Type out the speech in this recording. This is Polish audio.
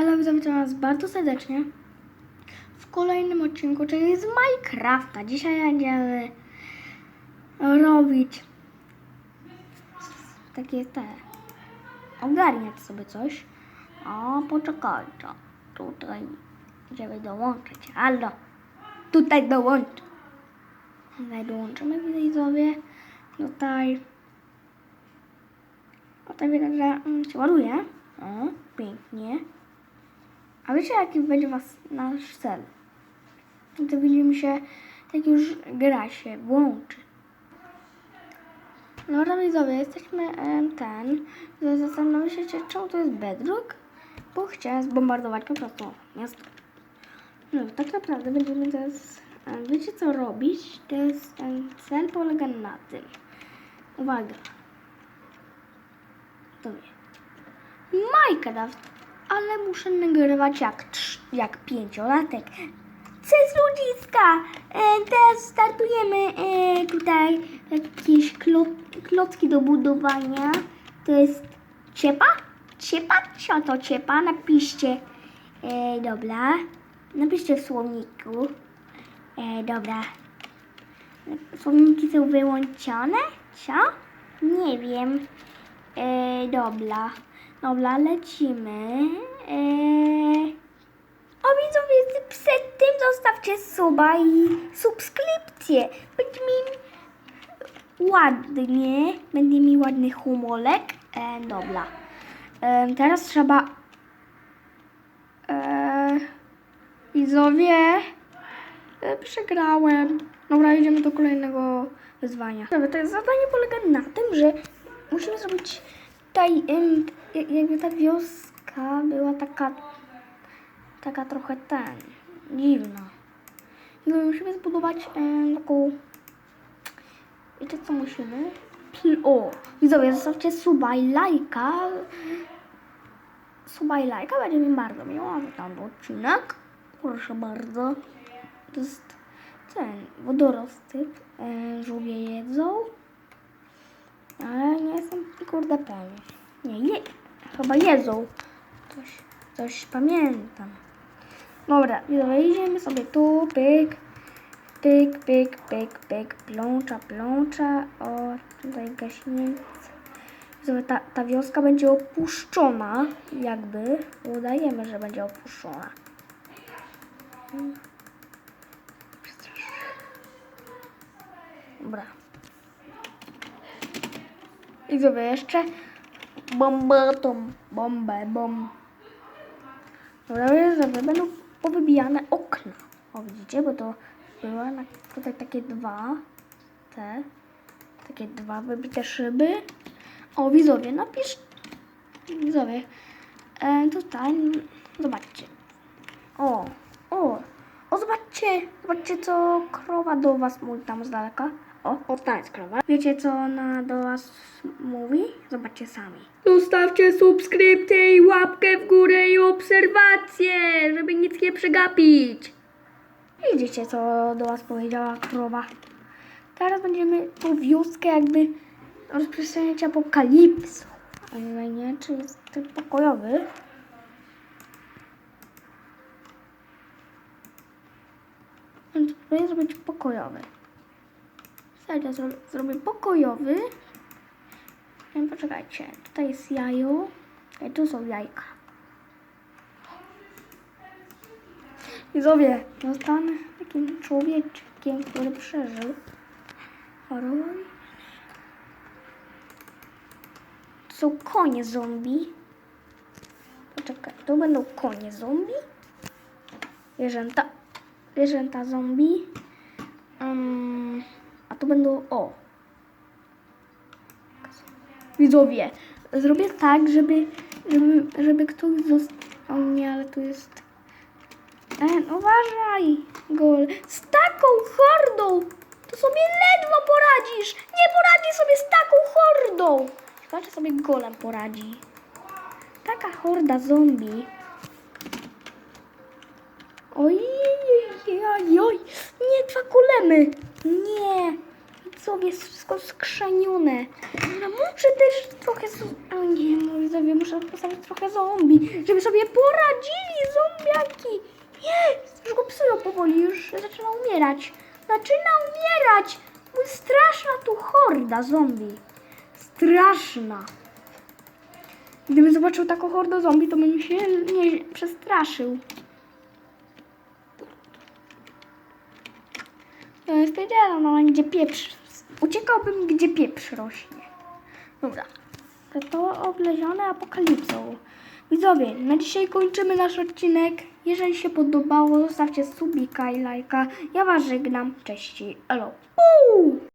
Elo, witam Was bardzo serdecznie w kolejnym odcinku, czyli z Minecrafta. Dzisiaj będziemy robić takie te, ogarniać sobie coś. O, poczekajcie, tutaj będziemy dołączyć. Halo, tutaj dołącz. Tutaj dołączymy widzowie. Tutaj, tutaj widać, że mm, się ładuje. O, pięknie. A wiecie, jaki będzie was nasz cel? To widzimy się, jak już gra się włączy. No widzowie, jesteśmy ten. Zastanawiam się, czemu to jest bedrock? Bo chciałem zbombardować po prostu miasto. No, tak naprawdę będziemy teraz, wiecie co robić? To jest, em, cel polega na tym. Uwaga. To wie. Minecraft, ale muszę nagrywać jak, jak pięciolatek. Cześć ludziska! E, teraz startujemy e, tutaj jakieś klo, klocki do budowania. To jest ciepa? Ciepa? Co to ciepa? Napiszcie. E, dobra. Napiszcie w słowniku. E, dobra. Słowniki są wyłączone? Co? Nie wiem. E, dobra. Dobra, lecimy. E, o widzowie, przed tym zostawcie suba i subskrypcję. Będzie mi ładnie. Będzie mi ładny humorek. E, dobra. E, teraz trzeba... E, widzowie, przegrałem. Dobra, idziemy do kolejnego wyzwania. Dobra, to zadanie polega na tym, że musimy zrobić tutaj, jakby ta wioska była taka, taka trochę ten, dziwna. I musimy zbudować em, taką, wiecie co musimy? O, widzowie, zostawcie suba i lajka. Suba i lajka będzie mi bardzo miło, tam odcinek. Proszę bardzo. To jest ten wodorosty. E, żółwie jedzą. Ale nie jestem kurde pewien. Nie, je, chyba jedzą. Coś, coś pamiętam. Dobra, idziemy sobie tu, pyk, pyk, pyk, pyk, pyk, plącza, plącza. O, tutaj gaśnięcie. Widzowie, ta, ta wioska będzie opuszczona, jakby. Udajemy, że będzie opuszczona. Dobra. I zrobię jeszcze bombę, tą bombę, bom. Dobra, zrobię, będą powybijane okna. O, widzicie, bo to były tutaj takie dwa, te, takie dwa wybite szyby. O, widzowie, napisz, widzowie, e, tutaj, zobaczcie. O, o, o, zobaczcie, zobaczcie, co krowa do was mówi tam z daleka. O, o, ta jest krowa. Wiecie, co ona do was mówi? Zobaczcie sami. Zostawcie subskrypcję i łapkę w górę i obserwację, żeby nic nie przegapić. Widzicie, co do was powiedziała krowa. Teraz będziemy tą wioskę jakby rozprzestrzeniać apokalipsą. Ale nie, czy jest ten pokojowy? Więc spróbuję zrobić pokojowy. Serio, zro zrobię pokojowy. Poczekajcie, tutaj jest jajo. I tu są jajka. Widzowie, zostanę takim człowieczkiem, który przeżył. Horror. To są konie zombie. Poczekaj, tu będą konie zombie. Zwierzęta. Zwierzęta zombie. Um, tu będą. O. Widzowie, zrobię tak, żeby, żeby, żeby ktoś został. Nie, ale tu jest. Ten, uważaj! Gol. Z taką hordą! To sobie ledwo poradzisz! Nie poradzi sobie z taką hordą! Chyba, sobie golem poradzi. Taka horda zombie. Oj, oj, oj, oj, nie, dwa kulemy. Jest wszystko skrzenione. No muszę też trochę, o nie, no muszę postawić trochę zombie, żeby sobie poradzili zombiaki. Jest, już go psują powoli, już zaczyna umierać. Zaczyna umierać. Mój straszna tu horda zombie. Straszna. Gdybym zobaczył taką hordę zombie, to bym się nie przestraszył. To jest wiedziałem, no gdzie pieprz. Uciekałbym, gdzie pieprz rośnie. Dobra. To, oblezione apokalipsą. Widzowie, na dzisiaj kończymy nasz odcinek. Jeżeli się podobało, zostawcie subika i lajka. Ja was żegnam. Cześć. Elo.